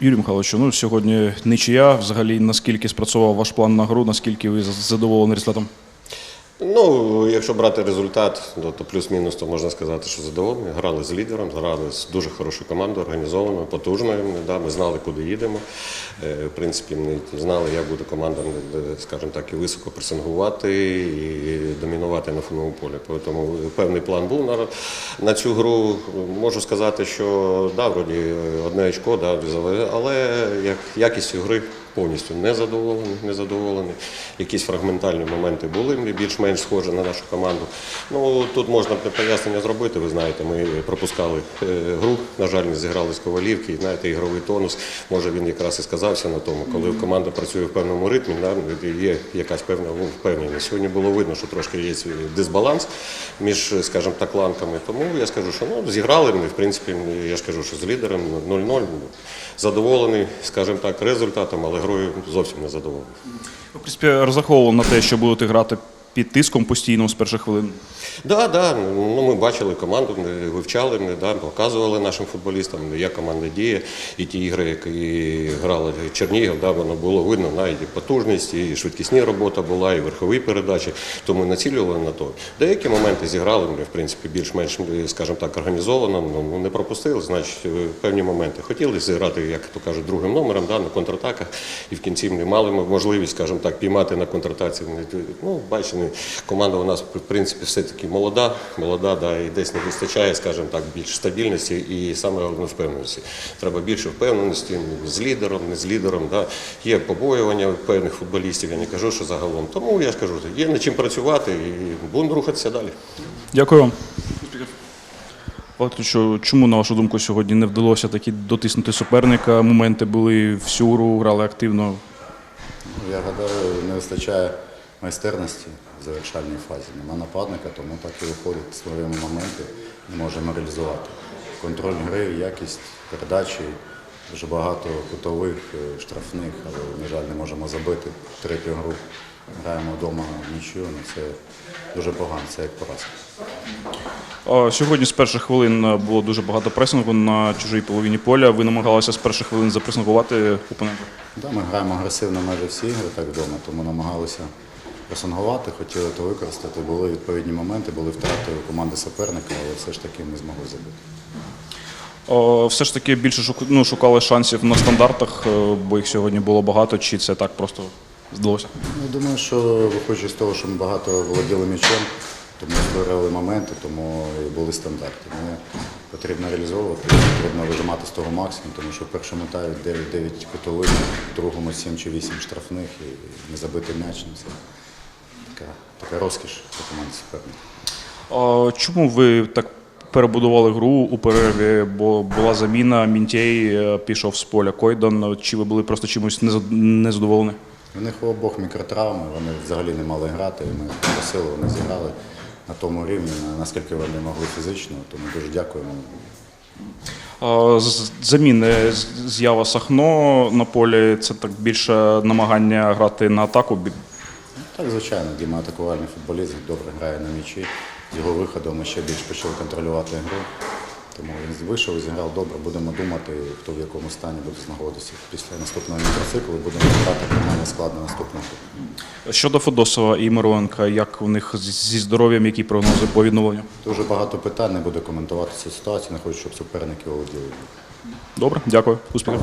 Юрій Михайлович, ну сьогодні нічия. Взагалі, наскільки спрацював ваш план на гру, наскільки ви задоволені результатом? Ну, якщо брати результат, ну, то плюс-мінус, то можна сказати, що задоволені. Грали з лідером, грали з дуже хорошою командою, організованою, потужною. Да, ми знали, куди їдемо. Е, В принципі, ми знали, як буде команда, е, скажімо так, і високо пресингувати, і домінувати на фоновому полі. Тому певний план був на, на цю гру. Можу сказати, що да, вроді одне очко, да, але як якістю гри повністю не задоволений, не задоволений. Якісь фрагментальні моменти були більш-менш схожі на нашу команду. Ну тут можна пояснення зробити. Ви знаєте, ми пропускали е, гру. На жаль, не зіграли з ковалівки. І, знаєте, ігровий тонус. Може він якраз і сказався на тому, коли команда працює в певному ритмі, є якась певна ну, впевненість. Сьогодні було видно, що трошки є дисбаланс між, скажімо так, ланками. Тому я скажу, що ну зіграли ми, в принципі, я ж кажу, що з лідером 0-0 задоволений, скажімо так, результатом, але грою зовсім не задоволений. В принципі, розраховував на те, що будете грати під тиском постійно з перших хвилин. Да, да. Ну, ми бачили команду, ми вивчали, ми да, показували нашим футболістам, як команда діє. І ті ігри, які грали Чернігів, да, воно було видно, да, і потужність, і швидкісні робота була, і верхові передачі. Тому ми націлювали на то. Деякі моменти зіграли, ми, в принципі, більш-менш, скажімо так, організовано, ну, не пропустили, значить, е, певні моменти. Хотіли зіграти, як то кажуть, другим номером да, на контратаках, і в кінці ми мали можливість, скажімо так, піймати на контратаці. Ну, бачите, команда у нас, в принципі, все-таки молода, молода, да, і десь не вистачає, скажімо так, більш стабільності і саме головне впевненості. Треба більше впевненості з лідером, не з лідером. Да. Є побоювання певних футболістів, я не кажу, що загалом. Тому я ж кажу, є над чим працювати і будемо рухатися далі. Дякую вам. Валерійовичу, Чому, на вашу думку, сьогодні не вдалося таки дотиснути суперника? Моменти були всю гру, грали активно. Ну, Я гадаю, не вистачає майстерності в завершальній фазі. Нема нападника, тому так і виходить своєму моменти, не можемо реалізувати. Контроль гри, якість передачі, дуже багато кутових, е, штрафних, але, на жаль, не можемо забити третю гру. Граємо вдома в нічию, ну це дуже погано, це як поразка. Сьогодні з перших хвилин е, було дуже багато пресингу на чужій половині поля. Ви намагалися з перших хвилин запресингувати опонента. Да, ми граємо агресивно майже всі ігри так вдома, тому намагалися пресингувати, хотіли то використати. Були відповідні моменти, були втрати у команди суперника, але все ж таки ми змогли забити. Все ж таки більше ну, шукали шансів на стандартах, е, бо їх сьогодні було багато, чи це так просто здалося? Ну, думаю, що виходячи з того, що ми багато володіли м'ячем, тому створювали моменти, тому і були стандарти. Тому потрібно реалізовувати, потрібно вижимати з того максимум, тому що в першому таймі 9-9 кутових, в другому 7 чи 8 штрафних і не забити м'яч. ну, Це така, така розкіш для команди суперника. А Чому ви так перебудували гру у перерві? Бо була заміна, Мінтєй е, пішов з поля Койдан. Чи ви були просто чимось незадоволені? У них у обох мікротравми, вони взагалі не мали грати. Ми просили, вони зіграли на тому рівні, наскільки вони могли фізично, тому дуже дякуємо. Заміни з'ява Сахно на полі це так більше намагання грати на атаку. Так, звичайно, Діма атакувальний футболіст, добре грає на м'ячі. З його виходом ми ще більш почали контролювати гру. Тому він вийшов і зіграв добре. Будемо думати, хто в якому стані буде знаходитися. Після наступного мікроциклу будемо грати нормальний склад на наступний тур. Щодо Федосова і Мироненка, як у них зі здоров'ям, які прогнози по відновленню? Дуже багато питань, не буду коментувати цю ситуацію, не хочу, щоб суперники володіли. Добре, дякую, успіхів.